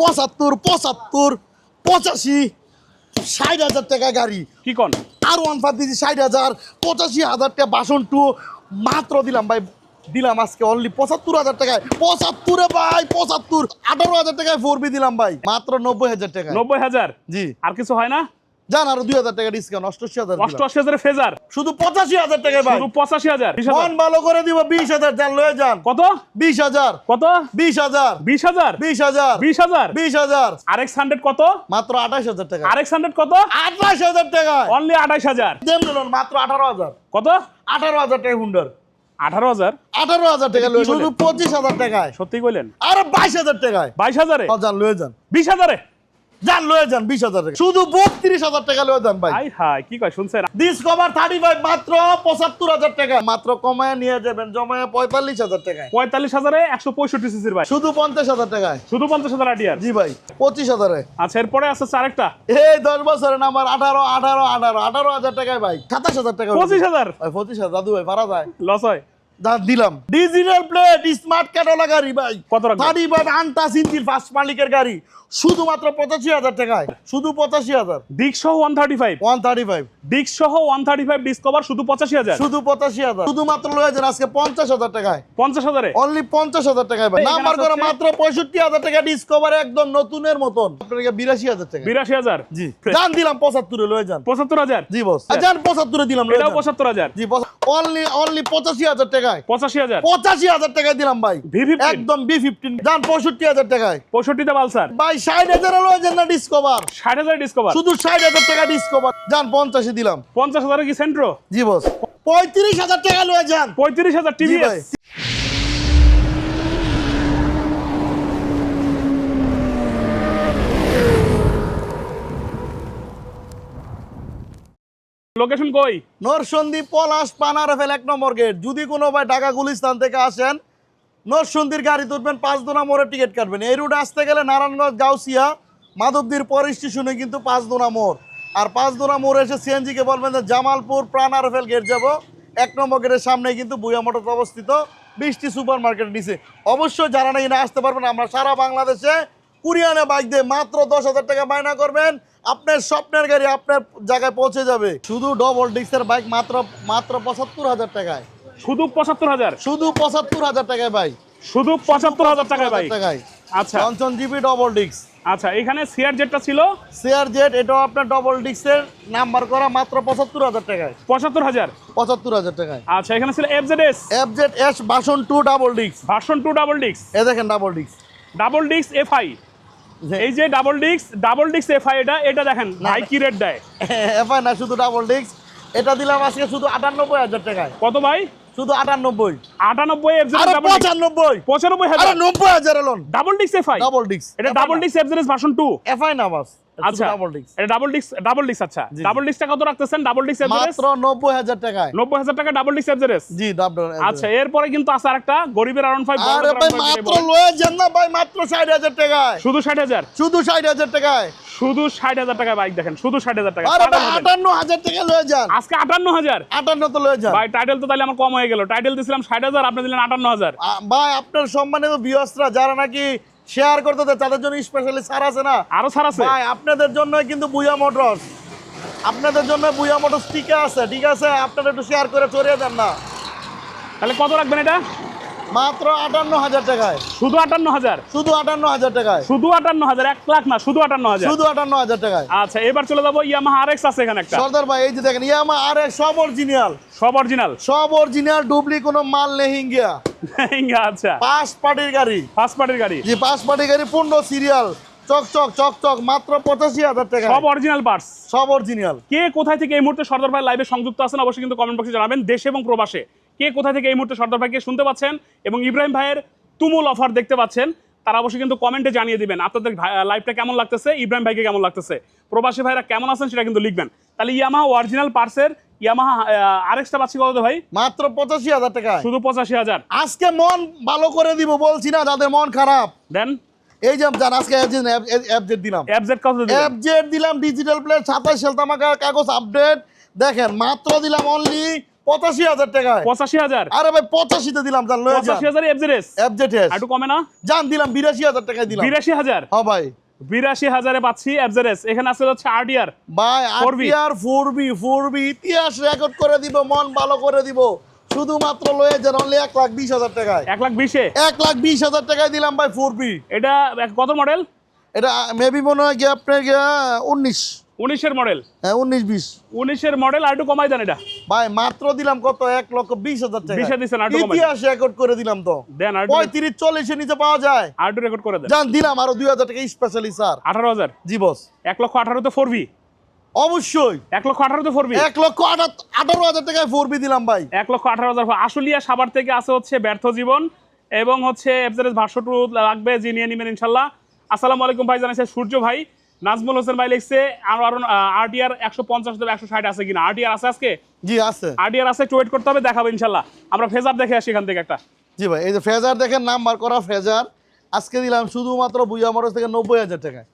পঁচাত্তর পঁচাত্তর পঁচাশি ষাট হাজার টাকা গাড়ি। কি কন? আর ওয়ান ফাইভ দিয়েছি ষাট হাজার পঁচাশি হাজার টাকা বাসন টু। মাত্র দিলাম ভাই দিলাম আজকে অনলি পঁচাত্তর হাজার টাকায়। পঁচাত্তরে ভাই পঁচাত্তর আঠারো হাজার টাকায় ফোর বি দিলাম ভাই। মাত্র নব্বই হাজার টাকা নব্বই হাজার? জি। আর কিছু হয় না? যান আরও দুই হাজার টাকা ডিসকাউন্ট অষ্টআশি হাজার। অষ্টআশি হাজারের ফেজার। শুধু পঁচাশি হাজার টাকায় ভাই। শুধু পঁচাশি হাজার হাজার। মন ভালো করে দিব বিশ হাজার যান লয়ে যান। কত? বিশ হাজার। কত? বিশ হাজার। বিশ হাজার? বিশ হাজার। বিশ হাজার? বিশ হাজার। আর এক্স হান্ড্রেড কত? মাত্র আঠাশ হাজার টাকা। আর এক্স হান্ড্রেড কত? আঠাশ হাজার টাকা অনলি আঠাইশ হাজার। মাত্র আঠারো হাজার। কত? আঠারো হাজার টাকা হুন্ডার। আঠারো হাজার? আঠারো হাজার টাকা শুধু পঁচিশ হাজার টাকায়। সত্যি কইলেন। আরে বাইশ হাজার টাকায়। বাইশ হাজারে যান লয়ে যান। বিশ হাজারে? যান লয়ে যান বিশ হাজার টাকা। শুধু বত্রিশ হাজার টাকা লয়ে যান ভাই। আই কি কয় শুনছেন? ডিসকভার থার্টি ফাইভ মাত্র পঁচাত্তর হাজার টাকা। মাত্র কমায় নিয়ে যাবেন জমায় পঁয়তাল্লিশ হাজার টাকায়। পঁয়তাল্লিশ হাজারে একশো পঁয়ষট্টি সিসির ভাই। শুধু পঞ্চাশ হাজার টাকায়। শুধু পঞ্চাশ হাজার আটিয়ার জি ভাই পঁচিশ হাজারে। আচ্ছা এরপরে আছে আরেকটা এই দশ বছরের নাম্বার আঠারো আঠারো আঠারো আঠারো হাজার টাকায় ভাই। সাতাশ হাজার টাকা। পঁচিশ হাজার? পঁচিশ হাজার দাদু ভাই পারা যায়। লস হয়। দিলাম। ডিজিটাল প্লেট স্মার্ট ক্যাটোলা গাড়ি ভাই। কত আনটাস ইঞ্জিন ফার্স্ট মালিকের গাড়ি। শুধুমাত্র পঁচাশি হাজার টাকায় শুধু পঁচাশি হাজার। ডিক সহ one thirty five one thirty five disc সহ ওয়ান থার্টি ফাইভ ডিসকভার শুধু পঁচাশি হাজার। শুধু পঁচাশি হাজার। শুধুমাত্র লয়েছেন আজকে পঞ্চাশ হাজার টাকায়। পঞ্চাশ হাজারে। অনলি পঞ্চাশ হাজার টাকায় ভাই নাম্বার করে মাত্র পঁয়ষট্টি হাজার টাকা ডিসকভার একদম নতুনের মতন। আপনাকে বিরাশি হাজার টাকা। বিরাশি হাজার। জি। যান দিলাম পঁচাত্তরে লয়ে যান। পঁচাত্তর হাজার। জি বস যান পঁচাত্তরে দিলাম লয়ে এটাও পঁচাত্তর হাজার। জি অনলি অনলি পঁচাশি হাজার টাকায়। পঁচাশি হাজার। পঁচাশি হাজার টাকায় দিলাম ভাই। V15 একদম বি ফিফটিন যান পঁয়ষট্টি হাজার টাকায়। পঁয়ষট্টিতে পালসার ভাই ষাট হাজার না ডিসকভার ষাট হাজার ডিসকভার শুধু ষাট হাজার টাকা ডিসকভার যান পঞ্চাশে দিলাম। পঞ্চাশ হাজারে কি সেন্ট্রো জি বস পঁয়ত্রিশ হাজার টাকা লয়ে যান। পঁয়ত্রিশ হাজার টিভি লোকেশন কই? নরসন্দী পলাশ পানারফেল এক নম্বর গেট। যদি কোনো ভাই ঢাকা গুলিস্তান থেকে আসেন নরসন্দির গাড়ি তুলবেন পাঁচ দোনা মোড়ে টিকিট কাটবেন। এই রুটে আসতে গেলে নারায়ণগঞ্জ, গাউসিয়া, মাধবদীর পর স্টেশনে কিন্তু পাঁচ দোনা মোড়। আর পাঁচ দোনা মোড়ে এসে সিএনজিকে বলবেন যে জামালপুর, প্রাণ প্রাণারফেল গেট যাব। এক নম্বর গেটের সামনে কিন্তু বুয়া মোটর অবস্থিত বৃষ্টি সুপার মার্কেট নিচে। অবশ্যই যারা না আসতে পারবেন, আমরা সারা বাংলাদেশে কুরিয়ানে বাইক দিয়ে মাত্র দশ হাজার টাকা বায়না করবেন। আপনার স্বপ্নের গাড়ি আপনার জায়গায় পৌঁছে যাবে। শুধু ডবল ডিক্সের বাইক মাত্র মাত্র পঁচাত্তর হাজার টাকায়। শুধু পঁচাত্তর হাজার। শুধু পঁচাত্তর হাজার টাকায় ভাই। শুধু পঁচাত্তর হাজার টাকায় ভাই। টাকায়। আচ্ছা। পঞ্চম জিবি ডবল ডিক্স আচ্ছা এখানে সিআর যেটা ছিল? সিআর জেড এটাও আপনার ডবল ডিক্সের নাম্বার করা মাত্র পঁচাত্তর হাজার টাকায়। পঁচাত্তর হাজার? পঁচাত্তর হাজার টাকায়। আচ্ছা এখানে ছিল F Z S F Z S version two double discs version two double discs এ দেখেন ডাবল ডিক্স ডাবল ডিক্স এফ আই এই যে ডাবল ডিক্স ডাবল ডিক্স এফ আই এটা এটা দেখেন ভাই। কি রেট দেয়? এফআই না শুধু ডাবল ডিক্স এটা দিলাম আজকে শুধু আটানব্বই হাজার টাকায়। কত ভাই? শুধু আটানব্বই। আটানব্বই এফ জেড আরে ডাবল ডিক্স পঁচানব্বই। পঁচানব্বই হাজার। নব্বই হাজার double discs F I double ডিক্স এটা double discs F Z S version 2 FI না বাস। আচ্ছা ডাবল এটা ডাবল ডাবল আচ্ছা। ডাবল কত রাখতেছেন? ডাবল মাত্র টাকায়। টাকা double discs F G double আচ্ছা এরপরে কিন্তু আছে আরেকটা গরিবের আরাউন্ড ফাইভ আরে ভাই মাত্র লয়ে যান না ভাই মাত্র ষাট হাজার টাকায়। শুধু ষাট হাজার? শুধু ষাট হাজার টাকায়। শুধু ষাট হাজার টাকা বাইক দেখেন শুধু ষাট হাজার টাকা আরে লয়ে যান। আজকে তো লয়ে যান। ভাই টাইটেল তো তাহলে আমার কম হয়ে গেল। টাইটেল দিয়েছিলাম ষাট হাজার আপনি দিলেন ভাই আপনার সম্মানিত বিয়সরা যারা নাকি শেয়ার করতে দেয় তাদের জন্য স্পেশালি ছাড় আছে না? আরও ছাড় আছে? ভাই আপনাদের জন্য কিন্তু বুয়া মোটরস। আপনাদের জন্য বুয়া মোটরস টিকা আছে ঠিক আছে? আপনারা একটু শেয়ার করে চড়িয়ে দেন না। তাহলে কত রাখবেন এটা? মাত্র আটান্ন হাজার টাকায়। শুধু আটান্ন হাজার? শুধু আটান্ন হাজার টাকায়। শুধু আটান্ন হাজার এক লাখ না শুধু আটান্ন হাজার? শুধু আটান্ন হাজার টাকায়। আচ্ছা এবার চলে যাব ইয়ামাহা আর এক্স আছে এখানে একটা। সর্দার ভাই এই যে দেখেন ইয়ামা আর এক সব অরিজিনাল সব অরিজিনাল সব অরিজিনাল ডুবলি কোনো মাল নেই হিঙ্গিয়া আচ্ছা। পাঁচ পার্টির গাড়ি। ফার্স্ট পার্টির গাড়ি? জি পাঁচ পার্টির গাড়ি পনেরো সিরিয়াল চক চক চক চক মাত্র পঁচাশি হাজার টাকা সব অরিজিনাল পার্টস সব অরিজিনাল কে কোথায় থেকে এই মুহূর্তে সর্দার ভাই লাইভে সংযুক্ত আছেন অবশ্যই কিন্তু কমেন্ট বক্সে জানাবেন। দেশে এবং প্রবাসে। কে কোথায় থেকে এই মুহূর্তে সর্দার ভাইকে শুনতে পাচ্ছেন? এবং ইব্রাহিম ভাইয়ের তুমুল অফার দেখতে পাচ্ছেন। তারা অবশ্যই কিন্তু কমেন্টে জানিয়ে দিবেন। আপনাদের লাইভটা কেমন লাগতেছে? ইব্রাহিম ভাইকে কেমন লাগতেছে? প্রবাসী ভাইরা কেমন আছেন সেটা কিন্তু লিখবেন। তাহলে ইয়ামাহা অরিজিনাল পার্সের ইয়ামাহা আরেকটা পাচ্ছি কত ভাই? মাত্র পঁচাশি হাজার টাকা শুধু পঁচাশি হাজার। আজকে মন ভালো করে দিব বলছি না যাদের মন খারাপ। দেন। এই যে জান আজকে অ্যাপজেট দিলাম। অ্যাপজেড কত অ্যাপজেট দিলাম ডিজিটাল প্লেট সাতাশ সাল তামাকা কাগজ আপডেট দেখেন মাত্র দিলাম অনলি পঁচাশি হাজার টাকায়। পঁচাশি হাজার? আরে ভাই পঁচাশিতে দিলাম জান লয়ে পঁচাশি হাজার এফজেডএস এফজেড একটু কমে না? জান দিলাম বিরাশি হাজার টাকায় দিলাম। বিরাশি হাজার? হ্যাঁ ভাই। বিরাশি হাজারে পাচ্ছি এফজেডএস এখানে আছে হচ্ছে আরডিআর ভাই 4B RTR four B four B ইতিহাস রেকর্ড করে দিব মন ভালো করে দিব। শুধুমাত্র লয়ে যান অনলি এক লাখ বিশ হাজার টাকায়। এক লাখ বিশে? এক লাখ বিশ হাজার টাকায় দিলাম ভাই ফোর বি এটা কত মডেল এটা মেবি মনে হয় গিয়ে আপনার গিয়া উনিশ। উনিশের মডেল হ্যাঁ উনিশ বিশ। উনিশের মডেল আর একটু কমাই দেন এটা। ভাই মাত্র দিলাম কত? এক লক্ষ বিশ হাজার বিশে দিছেন, আর ইতিহাস রেকর্ড করে দিলাম তো। দেন আর পঁয়ত্রিশ চল্লিশের নিচে পাওয়া যায়। আর রেকর্ড করে দেন। জান দিলাম আরও দুই হাজার টাকা স্পেশালি স্যার আঠারো হাজার। জি বস এক লক্ষ আঠারোতে ফোর ভি অবশ্যই। এক লক্ষ আঠারোতে ফোর এক লক্ষ আঠারো হাজার টাকায় ফোর বি দিলাম ভাই। এক লক্ষ আঠারো হাজার আশুলিয়া সাবার থেকে আসে হচ্ছে ব্যর্থ জীবন এবং হচ্ছে এফজারেস ভাষ্য টু লাগবে যে নিয়ে নেবেন ইনশাল্লাহ। আসসালামু আলাইকুম ভাই জানাইছে সূর্য ভাই। নাজমুল হোসেন ভাই লিখছে আর আরটিআর একশো পঞ্চাশ দেবে একশো ষাট আছে কিনা? আরটিআর আছে আজকে? জি আছে। আরটিআর আছে একটু ওয়েট করতে হবে দেখাবো ইনশাল্লাহ। আমরা ফেজার দেখে আসি এখান থেকে একটা। জি ভাই এই যে ফেজার দেখেন নাম্বার করা ফেজার। আজকে দিলাম শুধুমাত্র বুয়া মরজ থেকে নব্বই হাজার টাকায়।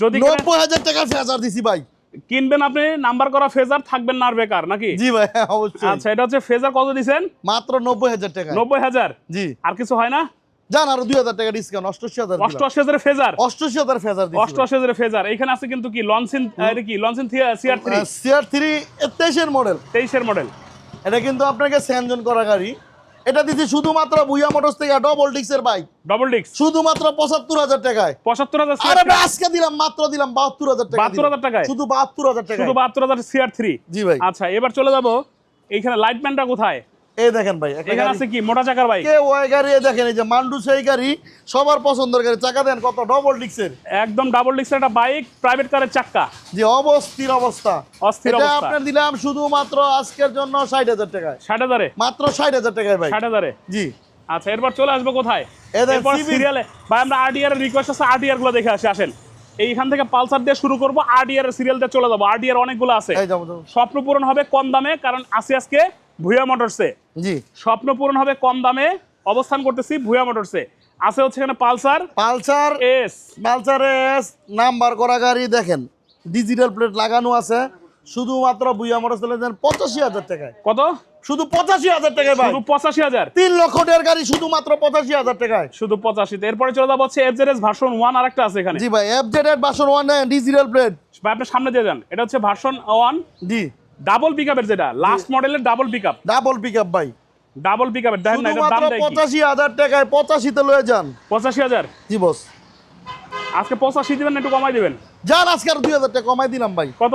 যদি নব্বই হাজার টাকা ফেজার দিছি ভাই। কিনবেন আপনি নাম্বার করা ফেজার থাকবেন না আর বেকার নাকি? জি ভাই অবশ্যই। আচ্ছা এটা হচ্ছে ফেজার কত দিছেন? মাত্র নব্বই হাজার টাকা নব্বই হাজার? জি। আর কিছু হয় না? জান আরও দুই হাজার টাকা ডিসকাউন্ট অষ্টআশি হাজার অষ্টআশি হাজারের ফেজার? অষ্টআশি হাজার ফেজার অষ্টআশি হাজারের ফেজার। এখানে আছে কিন্তু কি কি Loncin CR three CR three তেইশের মডেল তেইশের মডেল এটা কিন্তু আপনাকে স্যানজন করা গাড়ি। এটা দিচ্ছি শুধুমাত্র ভুইয়া মোটরস থেকে ডবল ডিক্সের বাইক ডবল ডিক্স শুধুমাত্র পঁচাত্তর হাজার টাকায়। পঁচাত্তর হাজার আরে আজকে দিলাম মাত্র দিলাম বাহাত্তর হাজার টাকা 72,000 টাকায়? শুধু বাহাত্তর হাজার টাকা শুধু বাহাত্তর হাজার সিআর থ্রি জি ভাই। আচ্ছা এবার চলে যাব। এইখানে লাইটম্যানটা কোথায়? এই দেখেন ভাই এখানে। আছে কি? মোটা চাকার বাইক? কে ওই গাড়ি দেখেন এই যে মান্ডু সেই গাড়ি সবার পছন্দের গাড়ি। চাকা দেন কত? ডবল ডিক্সের একদম ডাবল ডিক্সের একটা বাইক প্রাইভেট কারের চাক্কা। যে অবস্থির অবস্থা। অস্থির এটা অবস্থা। আপনার দিলাম শুধুমাত্র আজকের জন্য ষাট হাজার টাকায়। ষাট হাজারে? মাত্র ষাট হাজার টাকায় ভাই। ষাট হাজারে? জি। আচ্ছা এরপর চলে আসব কোথায়? এরপর সিরিয়ালে ভাই আমরা আরডিআর এর রিকোয়েস্ট আছে আরডিআরগুলো দেখে আসি আসেন। এইখান থেকে পালসার দিয়ে শুরু করব আরডিআর এর সিরিয়াল দিয়ে চলে যাব। আরডিআর অনেকগুলো আছে। স্বপ্ন পূরণ হবে কম দামে কারণ আসি আজকে ভুয়া মোটরসে জি। স্বপ্ন পূরণ হবে কম দামে। অবস্থান করতেছি ভুয়া মোটরসে আছে হচ্ছে এখানে Pulsar Pulsar S Pulsar S number করা গাড়ি দেখেন ডিজিটাল প্লেট লাগানো আছে। শুধুমাত্র বুইয়া মোটর চলে যান পঁচাশি হাজার টাকায়। কত? শুধু পঁচাশি হাজার টাকায় ভাই। শুধু পঁচাশি হাজার। তিন লক্ষ টাকার গাড়ি শুধুমাত্র পঁচাশি হাজার টাকায়। শুধু পঁচাশিতে। এরপরে চলে যাব হচ্ছে এফজেডএস ভার্সন ওয়ান আরেকটা আছে এখানে। জি ভাই এফ জেড এর বাসন ওয়ান ডিজিটাল প্লেট ভাই আপনি সামনে দিয়ে যান। এটা হচ্ছে version one G. Double pick আপের যেটা লাস্ট মডেলের double pick up double pick up ভাই। ডাবল পিক আপের দেখেন না দাম শুধুমাত্র দেয় কি পঁচাশি হাজার টাকায় লয়ে যান। পঁচাশি হাজার? জি বস আজকে পঁচাশি দিবেন না একটু কমাই দিবেন? যান আজকে আর দুই হাজার টাকা কমাই দিলাম ভাই। কত?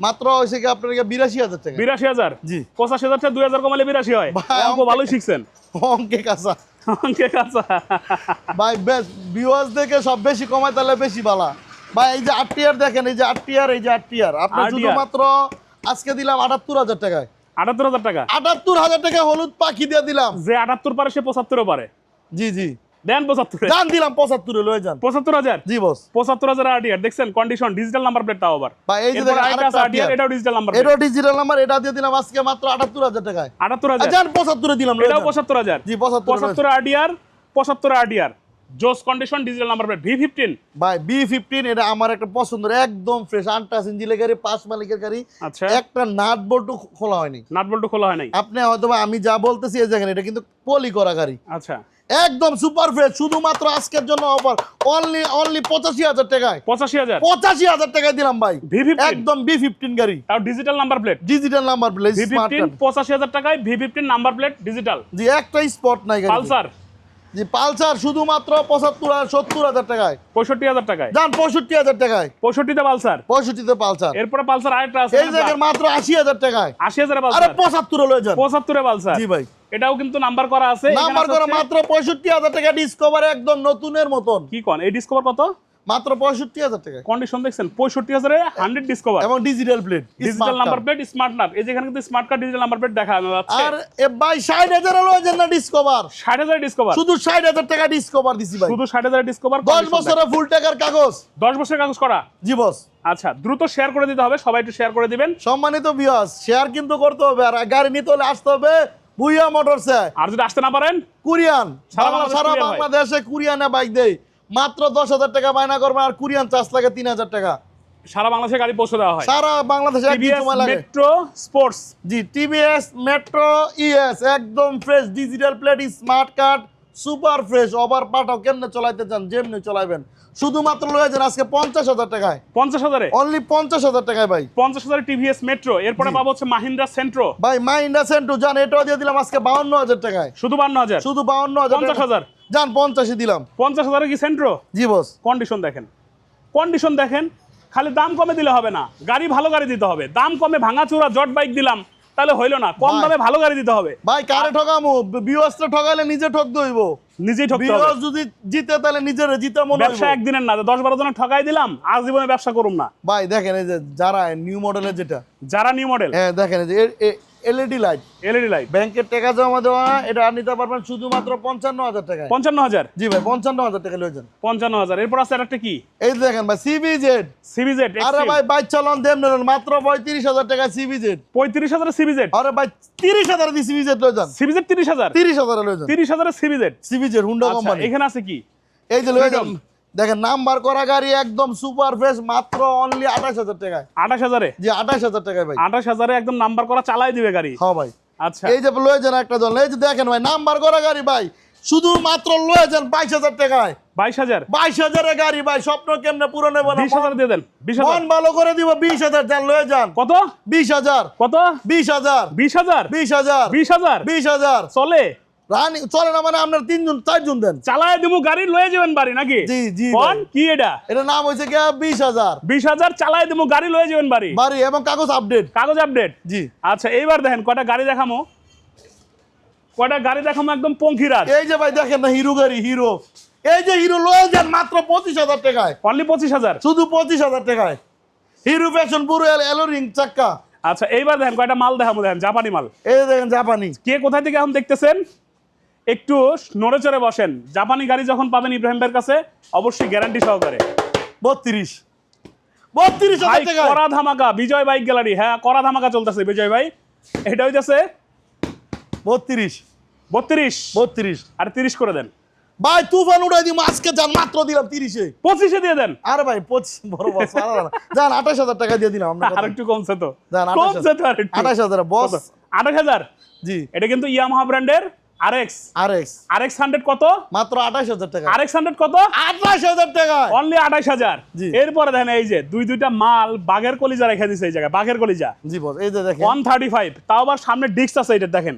মাত্র হয়েছে কি আপনার বিরাশি হাজার টাকা। বিরাশি হাজার? জি। পঁচাশি হাজার থেকে দুই হাজার কমালে বিরাশি হয়। ভাই, অঙ্ক ভালোই শিখছেন। অঙ্কে কাঁচা। অঙ্কে কাঁচা। ভাই বেশ ভিউয়ার্স দেখে সব বেশি কমায় তাহলে বেশি বালা। ভাই এই যে আটটিয়ার দেখেন এই যে আটটিয়ার এই যে আটটিয়ার আপনার RTR শুধুমাত্র আজকে দিলাম আটাত্তর হাজার টাকায়। আটাত্তর হাজার টাকা? আটাত্তর হাজার টাকা হলুদ পাখি দিয়ে দিলাম। যে আটাত্তর পারে সে পঁচাত্তরও পারে। জি জি। দেন পঁচাত্তরে। যান দিলাম পঁচাত্তরে লয়ে যান। পঁচাত্তর হাজার? জি বস। পঁচাত্তর হাজার আরটিআর দেখছেন? কন্ডিশন ডিজিটাল নাম্বার প্লেট তাও আবার। ভাই এই যে আরটিআর এটাও ডিজিটাল নাম্বার এটাও ডিজিটাল নাম্বার এটা দিয়ে দিলাম আজকে মাত্র আটাত্তর হাজার টাকায়। আটাত্তর হাজার? পঁচাত্তরে দিলাম এটাও পঁচাত্তর হাজার? জি পঁচাত্তর পঁচাত্তর আরডিআর পঁচাত্তর আরডিআর জোস condition digital number plate V fifteen ভাই বি ফিফটিন এটা আমার একটা পছন্দের একদম ফ্রেশ আনটাস ইঞ্জিলের গাড়ি পাঁচ মালিকের গাড়ি। আচ্ছা। একটা নাট বল্টু খোলা হয়নি। নাট বল্টু খোলা হয় নাই। আপনি হয়তো আমি যা বলতেছি এই দেখেন এটা কিন্তু পলি করা গাড়ি। আচ্ছা। একদম সুপার ফ্রেশ শুধুমাত্র আজকের জন্য অফার অনলি অনলি পঁচাশি হাজার টাকায়। পঁচাশি হাজার। পঁচাশি হাজার টাকায় দিলাম ভাই। একদম বি ফিফটিন গাড়ি। আর digital number plate digital number plate V smart fifteen পঁচাশি হাজার টাকায় V fifteen number plate digital জি একটা স্পট নাই গাড়ি পালসার জি পালসার শুধুমাত্র পঁচাত্তর আর সত্তর হাজার টাকায়। পঁয়ষট্টি হাজার টাকায়? যান পঁয়ষট্টি হাজার টাকায়। পঁয়ষট্টিতে পালসার? পঁয়ষট্টিতে পালসার। এরপরে পালসার আরেকটা আছে এই জায়গায় মাত্র আশি হাজার টাকায়। আশি হাজার আরে পঁচাত্তরে লয়ে যান। পঁচাত্তরে পালসার। জি ভাই। এটাও কিন্তু নাম্বার করা আছে। নাম্বার করা মাত্র পঁয়ষট্টি হাজার টাকা ডিসকভার একদম নতুনের মতন। কি কন? এই ডিসকভার কত? মাত্র পঁয়ষট্টি হাজার টাকা কন্ডিশন দেখছেন পঁয়ষট্টি হাজারে হান্ড্রেড ডিসকভার এবং digital plate digital number plate smart nut এই যেখানে কিন্তু smart card digital number plate দেখা যাচ্ছে আর এ ভাই ষাট হাজার যান না ডিসকভার ষাট হাজার ডিসকভার শুধু ষাট হাজার টাকা ডিসকভার দিছি ভাই। শুধু ষাট হাজার ডিসকভার দশ বছরের ফুল টাকার কাগজ। দশ বছরের কাগজ করা? জি বস আচ্ছা দ্রুত শেয়ার করে দিতে হবে সবাই একটু শেয়ার করে দিবেন। সম্মানিত বিয়াস শেয়ার কিন্তু করতে হবে আর গাড়ি নিতে হলে আসতে হবে বুইয়া মোটরসে আর যদি আসতে না পারেন? কুরিয়ান সারা বাংলাদেশে কুরিয়ানে বাইক দেয়। মাত্র দশ হাজার টাকা বায়না করবেন আর কুরিয়ান চার্জ লাগে তিন হাজার টাকা। সারা বাংলাদেশে গাড়ি পৌঁছে দেওয়া হয়। সারা বাংলাদেশে মেট্রো স্পোর্টস। জি টিভিএস মেট্রো ইএস একদম fresh digital plate smart card super fresh. Over Pathao কেমনে চলাইতে চান যেমনি চলাইবেন। শুধুমাত্র লয়ে যান আজকে পঞ্চাশ হাজার টাকায়। পঞ্চাশ হাজারে? অনলি পঞ্চাশ হাজার টাকায় ভাই। পঞ্চাশ হাজারে টিভিএস মেট্রো এরপরে পাবো হচ্ছে মাহিন্দ্রা সেন্ট্রো ভাই মাইন্ডা সেন্টু যান এটাও দিয়ে দিলাম আজকে বাউন্ন হাজার টাকায়। শুধু বান্ন হাজার? শুধু বাউন্ন হাজার পঞ্চাশ। হাজার? যান পঞ্চাশে দিলাম। পঞ্চাশ হাজারে কি সেন্ট্রো জি বস। কন্ডিশন দেখেন। কন্ডিশন দেখেন খালি দাম কমে দিলে হবে না। গাড়ি ভালো গাড়ি দিতে হবে। দাম কমে ভাঙাচোরা জট বাইক দিলাম। তাহলে হইল না। কম। দামে ভালো গাড়ি দিতে হবে। ভাই কারে ঠকামু? বিওসটা ঠকাইলে নিজে ঠক দইব। নিজেই ঠকতে হবে। যদি জিতে তাহলে নিজের জিতে মনে ব্যবসা হইব। একদিনের না 10 12 জনের ঠকাই দিলাম আজ জীবনে ব্যবসা করুম না। ভাই দেখেন এই যে যারা নিউ মডেলের যেটা। যারা নিউ মডেল হ্যাঁ দেখেন এই যে এলইডি লাইট এলইডি লাইট ব্যাংকের টাকা জমা দেওয়া এটা নিতে পারবেন শুধুমাত্র পঞ্চান্ন হাজার টাকায়। পঞ্চান্ন হাজার? জি ভাই পঞ্চান্ন হাজার টাকা লয়ে যান। পঞ্চান্ন হাজার। এরপর আছে একটা কি? এই দেখেন ভাই সিবি জেড সিবিজেড আরে ভাই বাইক চালান দেম নেন মাত্র পঁয়ত্রিশ হাজার টাকা সিবি জেড পঁয়ত্রিশ হাজার সিবিজেড আরে ভাই তিরিশ হাজার দিয়ে সিবি জেড লয়ে যান। সিবিজেড তিরিশ হাজার? তিরিশ হাজার লয়ে যান। তিরিশ হাজারের CBZ CB Z Honda company এখানে আছে কি? এই যে লয়ে যান। দেখেন নাম্বার করা গাড়ি একদম সুপার ফ্রেশ মাত্র অনলি আঠাশ হাজার টাকায়। আঠাশ হাজারে? জি আঠাশ হাজার টাকায় ভাই। আঠাশ হাজারে একদম নাম্বার করা চালাই দিবে গাড়ি? হ্যাঁ ভাই। আচ্ছা। এই যে লয়ে যান একটা জন এই যে দেখেন ভাই নাম্বার করা গাড়ি ভাই শুধুমাত্র লয়ে যান বাইশ হাজার টাকায়। বাইশ হাজার? বাইশ হাজারের গাড়ি ভাই স্বপ্ন কেমনে পুরো নেব না? বিশ হাজার দিয়ে দেন হাজার। মন ভালো করে দিব বিশ হাজার যান লয়ে যান। কত? বিশ হাজার। কত? বিশ হাজার। বিশ হাজার? বিশ হাজার। বিশ হাজার? বিশ হাজার। চলে? রানি চলে না মানে আপনার তিনজন চারজন দেন। চালায় দিব গাড়ি লয়ে যাবেন বাড়ি নাকি? জি, জি কোন? কি এটা? এটা নাম হয়েছে কি বিশ হাজার। বিশ হাজার চালায় দিব গাড়ি লয়ে যাবেন বাড়ি? বাড়ি এবং কাগজ আপডেট কাগজ আপডেট জি। আচ্ছা এইবার দেখেন কয়টা গাড়ি দেখামো। কয়টা গাড়ি দেখামো একদম পঙ্খিরাজ। এই যে ভাই দেখেন না হিরো গাড়ি হিরো। এই যে হিরো লয়ে যান মাত্র পঁচিশ হাজার টাকায়। অনলি পঁচিশ হাজার? শুধু পঁচিশ হাজার টাকায়। হিরো ফ্যাশন পুরো এলোরিং চাক্কা। আচ্ছা এইবার দেখেন কয়টা মাল দেখামো দেখেন জাপানি মাল। এই দেখেন জাপানি। কে কোথায় থেকে এখন দেখতেছেন? একটু নড়ে চড়ে বসেন। জাপানি গাড়ি যখন পাবেন ইব্রাহিম ভাইয়ের কাছে অবশ্যই গ্যারান্টি সহকারে। বত্রিশ। বত্রিশ করা ধামাকা বিজয় বাইক গ্যালারি। হ্যাঁ করা ধামাকা চলতেছে বিজয় ভাই। এটা হইতেছে বত্রিশ। বত্রিশ। বত্রিশ। আর তিরিশ করে দেন। ভাই তুফান উড়াই দিই আজকে যান মাত্র দিলাম তিরিশে। পঁচিশে দিয়ে দেন। আরে ভাই পঁচিশ বড় বস যান আঠাশ হাজার টাকা দিয়ে দিলাম আর একটু কমছে তো। কমছে তো আঠাশ হাজার বস। আঠাশ হাজার? জি। এটা কিন্তু ইয়ামাহা ব্র্যান্ডের কত? মাত্র টাকা। কত? টাকা। অনলি জি। এরপরে দেখেন এই যে দুই দুইটা মাল বাঘের কলিজা রেখে দিছে এই জায়গায় বাঘের কলিজা। জি বস এই যে দেখেন। ওয়ান থার্টি ফাইভ তাও আবার সামনে ডিস্ক আছে এটা দেখেন।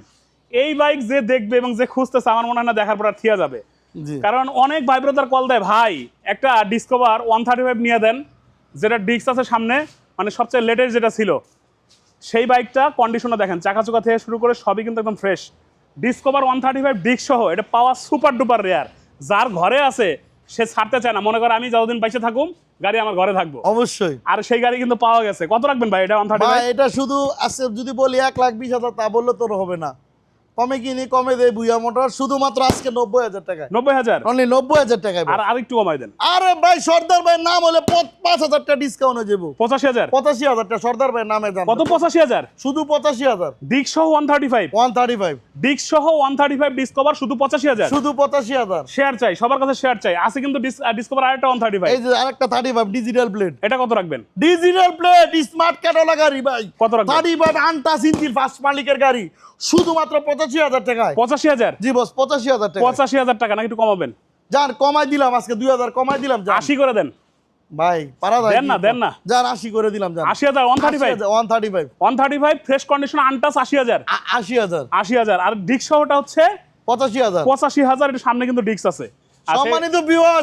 এই বাইক যে দেখবে এবং যে খুঁজতেছে আমার মনে হয় না দেখার পর আর থিয়া যাবে। কারণ অনেক ভাই ব্রাদার কল দেয় ভাই একটা ডিসকভার ওয়ান থার্টি ফাইভ নিয়ে দেন যেটা ডিস্ক আছে সামনে মানে সবচেয়ে লেটেস্ট যেটা ছিল সেই বাইকটা কন্ডিশনে দেখেন চাকা চোকা থেকে শুরু করে সবই কিন্তু একদম fresh discover one thirty five disc সহ এটা পাওয়া সুপার ডুপার রেয়ার যার ঘরে আছে সে ছাড়তে চায় না। মনে করে আমি যতদিন বাইসে থাকুম গাড়ি আমার ঘরে থাকব। অবশ্যই। আর সেই গাড়ি কিন্তু পাওয়া গেছে। কত রাখবেন ভাই এটা ওয়ান থার্টি ফাইভ এটা শুধু আছে যদি বলি এক লাখ বিশ হাজার তা বললে তোর হবে না। কমে কিনি কমে দেয় বুয়া মোটর শুধুমাত্র আজকে নব্বই হাজার টাকায়। নব্বই হাজার? অনলি নব্বই হাজার টাকায় আর আরেকটু কমাই দেন। আরে ভাই সর্দার ভাই নাম হলে পাঁচ হাজার টাকা ডিসকাউন্ট হয়ে যাব। পঁচাশি হাজার? পঁচাশি হাজার টাকা সর্দার ভাই নামে যান কত পঁচাশি হাজার? শুধু পঁচাশি হাজার। ডিক সহ one thirty five one thirty five disc সহ ওয়ান থার্টি ফাইভ ডিসকভার শুধু পঁচাশি হাজার? শুধু পঁচাশি হাজার। শেয়ার চাই সবার কাছে শেয়ার চাই। আছে কিন্তু ডিসকভার আরেকটা ওয়ান থার্টি ফাইভ এই যে আরেকটা থার্টি ফাইভ ডিজিটাল প্লেট এটা কত রাখবেন? ডিজিটাল প্লেট স্মার্ট ক্যাটোলা গাড়ি ভাই। কত রাখবেন? থার্টি ফাইভ আনটাস ইঞ্জিন ফার্স্ট মালিকের গাড়ি। শুধুমাত্র পঁচাশি হাজার টাকায়। পঁচাশি হাজার? জি বস পঁচাশি হাজার টাকা পঁচাশি হাজার টাকা নাকি একটু কমাবেন? যান কমাই দিলাম আজকে দুই হাজার কমাই দিলাম আশি করে দেন। ভাই পারা যায় না, না। যান করে দিলাম যান। ফ্রেশ কন্ডিশন আনটাস আর সহটা হচ্ছে এর সামনে কিন্তু ডিক্স আছে। সম্মানিত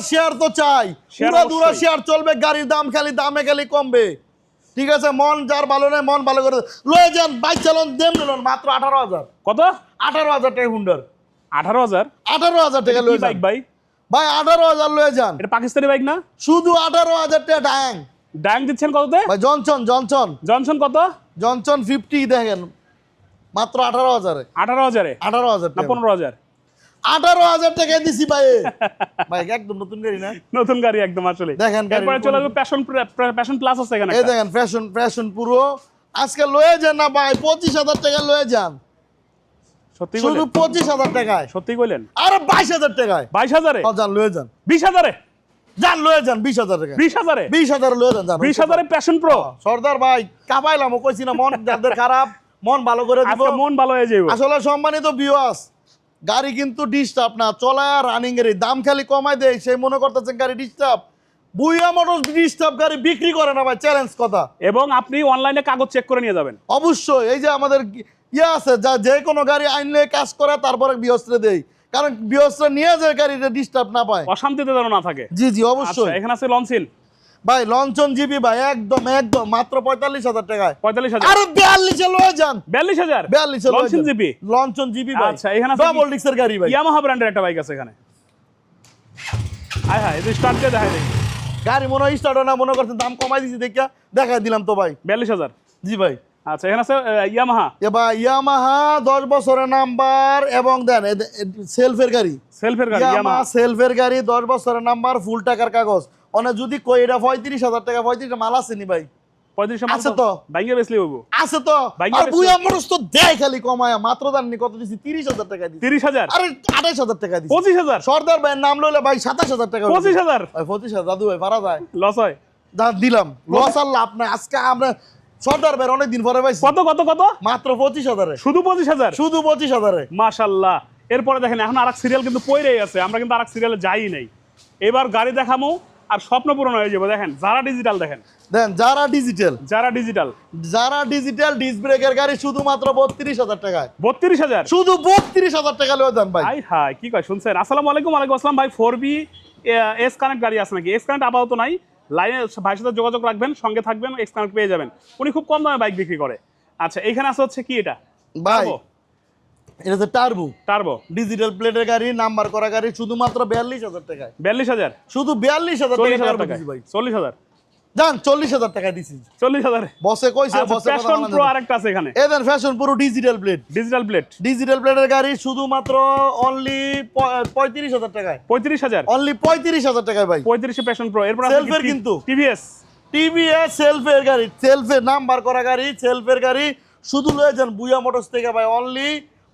শেয়ার তো চাই। Share পুরো দুরা শেয়ার চলবে গাড়ির দাম খালি দামে খালি কমবে। ঠিক আছে মন যার ভালো নেই মন ভালো করে লয়ে যান বাইক চালন দেম নিলন মাত্র আঠারো হাজার। কত? আঠারো হাজার টাকা হুন্ডার। আঠারো হাজার? আঠারো হাজার টাকা লয়ে বাইক ভাই ভাই আঠারো হাজার লয়ে যান। এটা পাকিস্তানি বাইক না? শুধু আঠারো হাজার টাকা ডাং ডাং দিচ্ছেন কততে? ভাই জনসন জনসন। জনসন কত? জনসন ফিফটি দেখেন। মাত্র আঠারো হাজারে। আঠারো হাজারে। আঠারো হাজার পনেরো হাজার। আঠারো হাজার টাকা দিছি ভাই। ভাই একদম নতুন গাড়ি না? নতুন গাড়ি একদম আসলে দেখেন এরপরে চলে আসবে প্যাশন প্যাশন প্লাস আছে এখানে এই দেখেন ফ্যাশন ফ্যাশন পুরো। আজকে লয়ে যান না ভাই পঁচিশ হাজার টাকা লয়ে যান। সত্যি শুধু পঁচিশ হাজার টাকায়। সত্যি কইলেন? আরে বাইশ হাজার টাকায়। বাইশ হাজারে? যান লয়ে যান। বিশ হাজারে? যান লয়ে যান বিশ হাজার টাকা বিশ হাজারে? বিশ হাজার লয়ে যান যান। বিশ হাজারে প্যাশন প্রো সর্দার ভাই কাবাইলাম কইছি না মন যাদের খারাপ মন ভালো করে দিব। মন ভালো হয়ে যাবে আসলে সম্মানিত বিওয়াস গাড়ি কিন্তু ডিস্টার্ব না চলা রানিং এর দাম খালি কমাই দেয় সেই মনে করতেছেন গাড়ি ডিস্টার্ব বুইয়া মোটরস ডিস্টার্ব গাড়ি বিক্রি করে না ভাই চ্যালেঞ্জ কথা। এবং আপনি অনলাইনে কাগজ চেক করে নিয়ে যাবেন। অবশ্যই এই যে আমাদের ইয়ে আছে যা যে কোনো গাড়ি আইনলে কাজ করে তারপরে বিহস্ত্রে দেই কারণ বিহস্ত্রে নিয়ে যে গাড়িটা ডিস্টার্ব না পায়। অশান্তিতে যেন না থাকে। জি জি আচ্ছা অবশ্যই এখানে আছে লঞ্চিন ভাই লঞ্চন জিবি ভাই একদম একদম মাত্র পঁয়তাল্লিশ হাজার টাকায়। পঁয়তাল্লিশ হাজার। আরে বিয়াল্লিশে লয়ে যান। বিয়াল্লিশ হাজার? বিয়াল্লিশে লঞ্চন জিপি লঞ্চন জিবি ভাই। আচ্ছা, এখানে? ডবল ডিক্সের গাড়ি ভাই। ইয়ামাহা ব্র্যান্ডের একটা বাইক আছে এখানে। হাই হাই এই স্টার্ট দিয়ে দেখাই দেখি। গাড়ি মনে হয় স্টার্ট না মনে করছেন দাম কমাই দিছি দেখা দেখাই দিলাম তো ভাই। বিয়াল্লিশ হাজার? জি ভাই। আচ্ছা এখানে আছে ইয়ামাহা এবার ইয়ামাহা দশ বছরের নাম্বার এবং দেন সেলফের গাড়ি। সেলফের গাড়ি ইয়ামাহা সেলফের গাড়ি দশ বছরের নাম্বার ফুল টাকার কাগজ। অনেক যদি কই এটা পঁয়ত্রিশ হাজার টাকা পঁয়ত্রিশ মাল আছে নি ভাই? পঁয়ত্রিশ আছে তো। বাইকে বেসলি হইব। আছে তো। আর। বুয়া মানুষ তো দেয় খালি কমায়। মাত্র দাননি কত দিছি? তিরিশ হাজার টাকা দিছি। তিরিশ হাজার? আরে আঠাইশ হাজার টাকা দিছি। পঁচিশ হাজার? সর্দার ভাইয়ের নাম লইলে ভাই সাতাশ হাজার টাকা পঁচিশ হাজার? ভাই পঁচিশ হাজার। দাদু ভাই পারা যায়। লস হয়। দা দিলাম। লস আর লাভ নাই। আজকে আমরা সর্দার ভাইয়ের অনেকদিন পরে পাইছি। কত কত কত? মাত্র পঁচিশ হাজারে। শুধু পঁচিশ হাজার? শুধু পঁচিশ হাজারে। মাশাল্লাহ। এরপরে দেখেন এখন আরেক সিরিয়াল কিন্তু পইরেই আছে। আমরা কিন্তু আরেক সিরিয়ালে যাই নাই। এবার গাড়ি দেখামো। আর স্বপ্ন পূরণ হয়ে যাবে দেখেন যারা ডিজিটাল দেখেন। দেন যারা ডিজিটাল যারা ডিজিটাল যারা ডিজিটাল ডিস ব্রেকের গাড়ি শুধুমাত্র বত্রিশ হাজার টাকায়। বত্রিশ হাজার? শুধু বত্রিশ হাজার টাকা লয়ে যান ভাই। হাই হাই কি কয় শুনছেন? আসসালামু আলাইকুম ওয়ালাইকুম আসসালাম। ভাই ফোর বি এস কানেক্ট গাড়ি আছে নাকি? এস কানেক্ট আপাতত নাই। লাইনে ভাইয়ের সাথে যোগাযোগ রাখবেন সঙ্গে থাকবেন এক্স কানেক্ট পেয়ে যাবেন। উনি খুব কম দামে বাইক বিক্রি করে। আচ্ছা এখানে আছে হচ্ছে কি এটা? ভাই এটা তো টার্বু টার্বো ডিজিটাল প্লেটের গাড়ি নাম্বার করা গাড়ি শুধুমাত্র বিয়াল্লিশ হাজার টাকায়। বিয়াল্লিশ হাজার? শুধু বিয়াল্লিশ হাজার চল্লিশ হাজার টাকা ভাই। চল্লিশ হাজার? জান চল্লিশ হাজার টাকা দিছি। চল্লিশ হাজার? বসে কইছে বসে প্যাশন প্রো আরেকটা আছে এখানে। এদের ফ্যাশন পুরো digital plate digital plate digital প্লেটের গাড়ি শুধুমাত্র অনলি পঁয়ত্রিশ হাজার টাকায়। পঁয়ত্রিশ হাজার? অনলি পঁয়ত্রিশ হাজার টাকায় ভাই। পঁয়ত্রিশে প্যাশন প্রো এরপর Self-এর কিন্তু। টিভিএস টিভিএস সেলফের গাড়ি। সেলফের নাম্বার করা গাড়ি সেলফের গাড়ি। শুধু লয়ে যান বুয়া মোটরস থেকে ভাই অনলি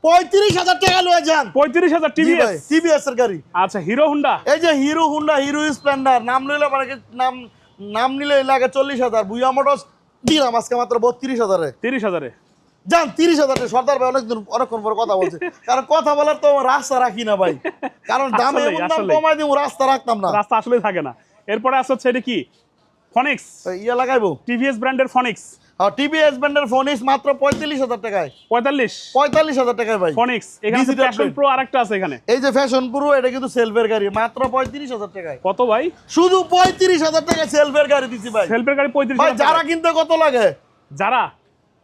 পঁয়ত্রিশ হাজার টাকা লয়ে যান। পঁয়ত্রিশ হাজার টিভিএস টিভিএস এর গাড়ি। আচ্ছা হিরো হুন্ডা এই যে হিরো হুন্ডা হিরো স্প্লেন্ডার নাম লইলে মানে নাম নাম নিলে লাগে চল্লিশ হাজার বুয়া মোটরস দিলাম আজকে মাত্র বত্রিশ হাজারে? তিরিশ হাজারে। যান তিরিশ হাজার সর্দার ভাই অনেকদিন অনেকক্ষণ পর কথা বলছে। কারণ কথা বলার তো রাস্তা রাখি না ভাই। কারণ দামে দাম কমাই দিব রাস্তা রাখতাম না। রাস্তা আসলে থাকে না। এরপরে হচ্ছে এটা কি? ফনিক্স ইয়ে লাগাইবো? টিভিএস ব্র্যান্ডের ফনিক্স টিভিএস ব্র্যান্ডের ফোনিক্স মাত্র পঁয়তাল্লিশ হাজার টাকায়। পঁয়তাল্লিশ? পঁয়তাল্লিশ হাজার টাকায় ভাই। ফোনিক্স এখানে Digital প্রো আরেকটা আছে এখানে। এই যে ফ্যাশন প্রো এটা কিন্তু সেলফের গাড়ি মাত্র পঁয়ত্রিশ হাজার টাকায়। কত ভাই? শুধু পঁয়ত্রিশ হাজার টাকায় সেলফের গাড়ি দিছি ভাই। সেলফের গাড়ি পঁয়ত্রিশ ভাই যারা। কিনতে কত লাগে? যারা?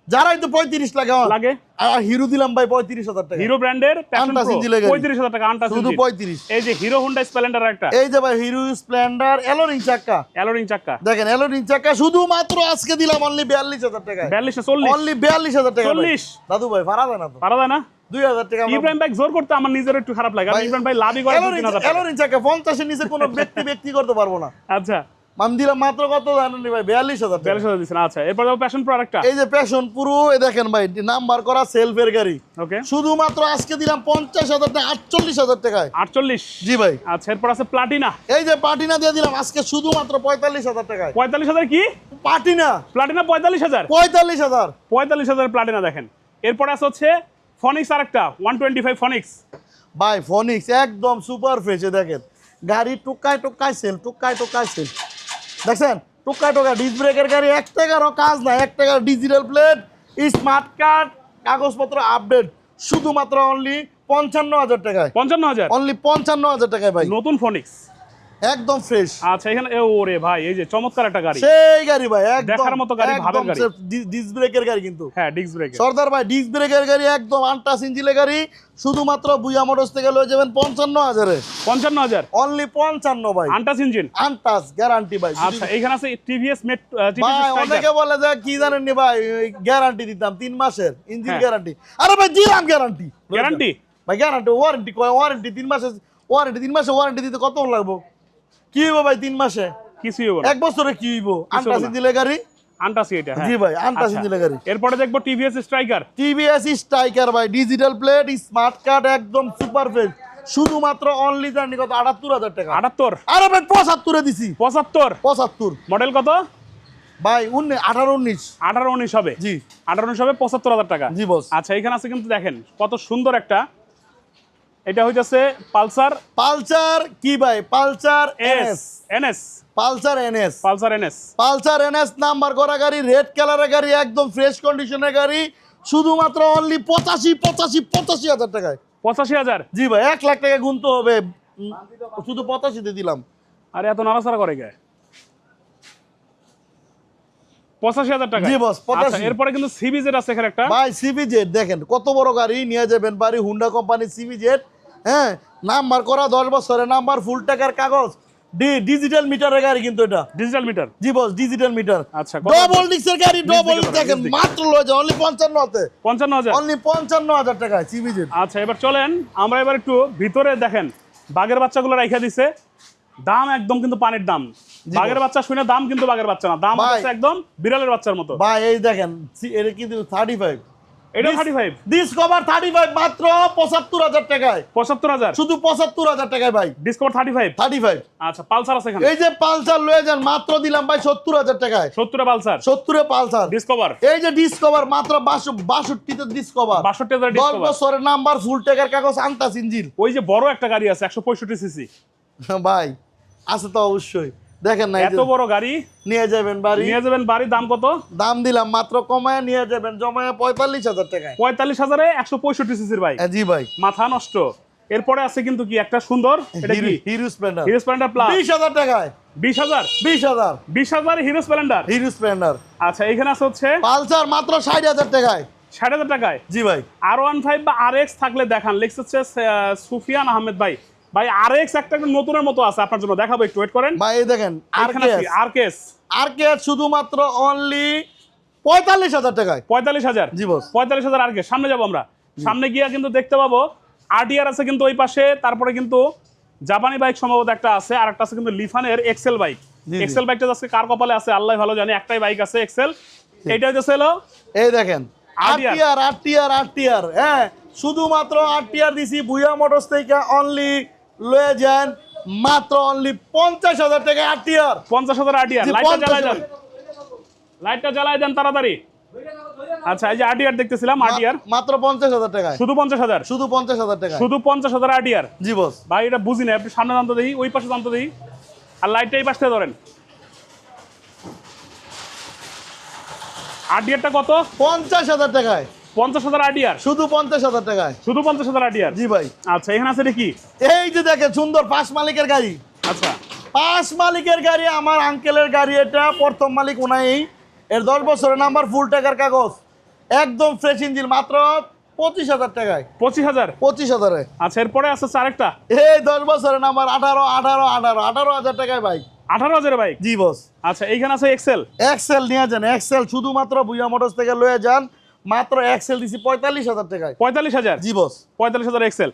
যারাই তো পঁয়ত্রিশ লাগে আমার। লাগে। আর হিরো দিলাম ভাই পঁয়ত্রিশ হাজার টাকা। হিরো ব্র্যান্ডের। পঁয়ত্রিশ হাজার টাকা আনটাস শুধু পঁয়ত্রিশ। এই যে হিরো হুন্ডা স্প্লেন্ডার একটা এই যে ভাই হিরো স্প্লেন্ডার এলোরিং চাক্কা। অ্যালোরিং চাক্কা। দেখেন এলোরিং চাক্কা শুধুমাত্র আজকে দিলাম অনলি বিয়াল্লিশ হাজার টাকা বিয়াল্লিশ চল্লিশ? অনলি বিয়াল্লিশ হাজার টাকা। 40 দাদু ভাই ভাড়া দেয় না তো? পারা যায় না? দুই হাজার টাকা ইব্রাহিম ভাই জোর করতে আমার নিজের একটু খারাপ লাগে। ইব্রাহিম ভাই লাভই করে এলোরিং এলোরিং পঞ্চাশের নিচে কোনো ব্যক্তি ব্যক্তি করতে পারব না। আচ্ছা। দিলাম মাত্র কত জানেন ভাই? বিয়াল্লিশ হাজার বিয়াল্লিশ হাজার দিচ্ছেন আচ্ছা এরপর যাব প্যাশন প্রো আরেকটা এই যে প্যাশন পুরো এ দেখেন ভাই নাম্বার করা সেলফের গাড়ি। ওকে শুধুমাত্র আজকে দিলাম পঞ্চাশ হাজার টাকা আটচল্লিশ হাজার টাকায়। আটচল্লিশ? জি ভাই। আচ্ছা এরপর আছে প্লাটিনা এই যে পাটিনা দিয়ে দিলাম আজকে শুধুমাত্র পঁয়তাল্লিশ হাজার টাকায়। পঁয়তাল্লিশ হাজার কি? পাটিনা প্লাটিনা পঁয়তাল্লিশ হাজার। পঁয়তাল্লিশ হাজার। পঁয়তাল্লিশ হাজার প্লাটিনা দেখেন। এরপর আছে হচ্ছে ফনিক্স আরেকটা ওয়ান টোয়েন্টি ফাইভ ফনিক্স ভাই ফনিক্স একদম সুপার ফ্রেশে দেখেন। গাড়ি টুকায় টুকায় সেল টুকায় টুকায় সেল দেখছেন? টোকা টোকা ডিস ব্রেকের গাড়ি এক টাকারও কাজ নাই এক টাকার ডিজিটাল প্লেট স্মার্ট কার্ড কাগজপত্র আপডেট শুধুমাত্র অনলি পঞ্চান্ন হাজার টাকায়। পঞ্চান্ন হাজার? অনলি পঞ্চান্ন হাজার টাকায় ভাই। নতুন ফনিক্স একদম ফ্রেশ আচ্ছা এখানে এ ওরে ভাই এই যে চমৎকার একটা গাড়ি। সেই গাড়ি ভাই একদম দেখার মতো গাড়ি, ভাবের গাড়ি। ডিস ব্রেকের গাড়ি কিন্তু। হ্যাঁ ডিস্ক ব্রেক সর্দার ভাই ডিস ব্রেকের গাড়ি একদম আনটাস ইঞ্জিনের গাড়ি। শুধুমাত্র বুয়া মোটরস থেকে লয়ে যাবেন পঞ্চান্ন হাজারে। পঞ্চান্ন হাজার? অনলি পঞ্চান্ন ভাই। আন্টাস ইঞ্জিন আনটাস গ্যারান্টি ভাই। আচ্ছা এখানে আছে টিভিএস মেট ভাই অনেকে বলে যে কি জানেন নি ভাই গ্যারান্টি দিতাম তিন মাসের ইঞ্জিন। গ্যারান্টি আরে ভাই দিলাম গ্যারান্টি গ্যারান্টি ভাই গ্যারান্টি ওয়ারেন্টি কয় ওয়ারেন্টি তিন মাসের ওয়ারেন্টি তিন মাসের ওয়ারেন্টি দিতে কত লাগবো? কি হইব ভাই তিন মাসে? কিছুই না। এক বছরে কি হইব? আনটাস। ইঞ্জিনের গাড়ি? আন্টাসি এটা হ্যাঁ। জি ভাই আনটাস আচ্ছা। ইঞ্জিনের গাড়ি। এরপরে দেখব টিভিএস স্ট্রাইকার। টিভিএস স্ট্রাইকার ভাই ডিজিটাল প্লেট স্মার্ট কার্ড একদম সুপার ফ্রেশ। শুধুমাত্র অনলি জার্নি কত? আটাত্তর হাজার টাকা। আটাত্তর? আরে ভাই পঁচাত্তরে দিছি। পঁচাত্তর? পঁচাত্তর। মডেল কত? ভাই উনিশ আঠারো উনিশ। আঠারো উনিশ হবে? জি। আঠারো উনিশ হবে পঁচাত্তর হাজার টাকা। জি বস আচ্ছা এখানে আছে কিন্তু দেখেন কত সুন্দর একটা এটা হইতেছে পালসার পালসার কি ভাই? Pulsar S NS. NS. Pulsar NS. Pulsar NS. Pulsar NS number করা গাড়ি রেড কালারের গাড়ি একদম ফ্রেশ কন্ডিশনের গাড়ি শুধুমাত্র অনলি পঁচাশি পঁচাশি পঁচাশি হাজার টাকায়। পঁচাশি হাজার? জি ভাই এক লাখ টাকা গুনতে হবে। শুধু পঁচাশিতে দিলাম। আরে এত নাড়াচাড়া করে কে? পঁচাশি হাজার টাকা জি 85 আচ্ছা, এরপরে কিন্তু সিবি জেড আছে এখানে একটা। ভাই দেখেন কত বড় গাড়ি নিয়ে যাবেন বাড়ি হুন্ডা কোম্পানি সিবি জেড হ্যাঁ? নাম্বার করা দশ বছরের নাম্বার ফুল টাকার কাগজ ডিজিটাল মিটারের গাড়ি কিন্তু এটা। ডিজিটাল মিটার জি বস ডিজিটাল মিটার আচ্ছা, ডবল ডিক্সের গাড়ি ডবল দেখেন। মাত্র লয়ে যায় অনলি পঞ্চান্ন হাতে পঞ্চান্ন হাজার অনলি পঞ্চান্ন হাজার টাকায় সিবি জেড আচ্ছা এবার চলেন আমরা এবার একটু ভিতরে দেখেন বাঘের বাচ্চাগুলো রেখে দিছে। দাম একদম কিন্তু পানির দাম। বাঘের বাচ্চা শুনে দাম কিন্তু বাঘের বাচ্চা না। দাম হচ্ছে একদম বিড়ালের বাচ্চার মতো। ভাই এই দেখেন এটা কিন্তু থার্টি ফাইভ এটা thirty five discover thirty five মাত্র পঁচাত্তর হাজার টাকায়। পঁচাত্তর হাজার? শুধু পঁচাত্তর হাজার টাকায় ভাই। Discover thirty five thirty five আচ্ছা পালসার আছে এখানে। এই যে পালসার লয়ে যান মাত্র দিলাম ভাই সত্তর হাজার টাকায়। সত্তরে পালসার? সত্তরে পালসার। ডিসকভার এই যে ডিসকভার মাত্র বাষট্টিতে ডিসকভার বাষট্টি হাজার দশ ডিসকভার বছরের নাম্বার ফুল টাকার কাগজ আনতাস ইঞ্জিন ওই যে বড় একটা গাড়ি আছে একশো পঁয়ষট্টি সিসি ভাই আছে তো অবশ্যই। দেখেন না এত বড় গাড়ি? নিয়ে যাবেন বাড়ি। নিয়ে যাবেন বাড়ির দাম কত? দাম দিলাম মাত্র কমায় নিয়ে যাবেন জমায় পঁয়তাল্লিশ হাজার টাকায়। পঁয়তাল্লিশ হাজারে একশো পঁয়ষট্টি সিসির বাইক। জি ভাই। মাথা নষ্ট। এরপরে আছে কিন্তু কি একটা সুন্দর? এটা কি? Hero Splendor. Hero Splendor plus বিশ হাজার টাকায়। বিশ হাজার? বিশ হাজার। বিশ হাজার হিরো স্প্লেন্ডার? Hero Splendor. আচ্ছা এখানে আছে হচ্ছে? পালসার মাত্র ষাট হাজার টাকায়। ষাট হাজার টাকায়? জি ভাই। আর ওয়ান ফাইভ বা আর এক্স থাকলে দেখান। লেখস হচ্ছে সুফিয়ান আহমেদ ভাই। ভাই আর এক্স একটা নতুনের মতো আছে আপনার জন্য। দেখাবো একটু ওয়েট করেন। ভাই এই দেখেন আর এখানে কে? আর কেস আর কে শুধুমাত্র অনলি পঁয়তাল্লিশ হাজার টাকায়। পঁয়তাল্লিশ হাজার? জি বস পঁয়তাল্লিশ হাজার আর কে সামনে যাব আমরা। সামনে গিয়ে কিন্তু দেখতে পাবো আরটিআর আছে কিন্তু ওই পাশে তারপরে কিন্তু জাপানি বাইক সম্ভবত একটা আছে আর একটা আছে কিন্তু লিফানের এক্সেল বাইক। এক্সেল বাইকটা আজকে কার কপালে আছে? আল্লাহ ভালো জানে একটাই বাইক আছে এক্সেল এইটা হচ্ছে হলো এই দেখেন আরটিআর আরটিআর আরটিআর হ্যাঁ শুধুমাত্র আরটিআর দিছি ভুয়া মোটরস থেকে অনলি লয়ে যান মাত্র অনলি পঞ্চাশ হাজার টাকা আরটিআর পঞ্চাশ হাজার আরটিআর জি, লাইটটা 50 জ্বালাই দেন। লাইটটা জ্বালাই দেন তাড়াতাড়ি। আচ্ছা এই যে আরটিআর দেখতেছিলাম আরটিআর মাত্র পঞ্চাশ হাজার টাকায়। শুধু পঞ্চাশ হাজার? শুধু পঞ্চাশ হাজার টাকা শুধু পঞ্চাশ হাজার আরটিআর জি বস ভাই এটা বুঝি না আপনি সামনে জানতে দিই ওই পাশে জানতে দিই আর লাইটটা এই পাশে ধরেন। আরটিআরটা কত? পঞ্চাশ হাজার টাকায়। পঞ্চাশ হাজার আরটিআর শুধু পঞ্চাশ হাজার টাকায়। শুধু পঞ্চাশ হাজার আরটিআর জি ভাই। আচ্ছা এখানে আছে কি? এই যে দেখেন সুন্দর পাঁচ মালিকের গাড়ি। আচ্ছা। পাঁচ মালিকের গাড়ি আমার আঙ্কেলের গাড়ি এটা প্রথম মালিক ওনাই এর দশ বছরের নাম্বার ফুল টাকার কাগজ। একদম ফ্রেশ ইঞ্জিন মাত্র পঁচিশ হাজার টাকায়। পঁচিশ হাজার? পঁচিশ হাজারে। আচ্ছা এরপরে আছে আরেকটা? এই দশ বছরের নাম্বার আঠারো আঠারো আঠারো আঠারো হাজার টাকায় বাইক আঠারো হাজার বাইক জি বস আচ্ছা এইখানে আছে এক্সেল এক্সেল নিয়ে যান এক্সেল শুধুমাত্র ভুইয়া মোটরস থেকে লয়ে যান। মাত্র এক্সেল দিছি পঁয়তাল্লিশ হাজার টাকায়। পঁয়তাল্লিশ হাজার? জি বস পঁয়তাল্লিশ হাজার এক্সেল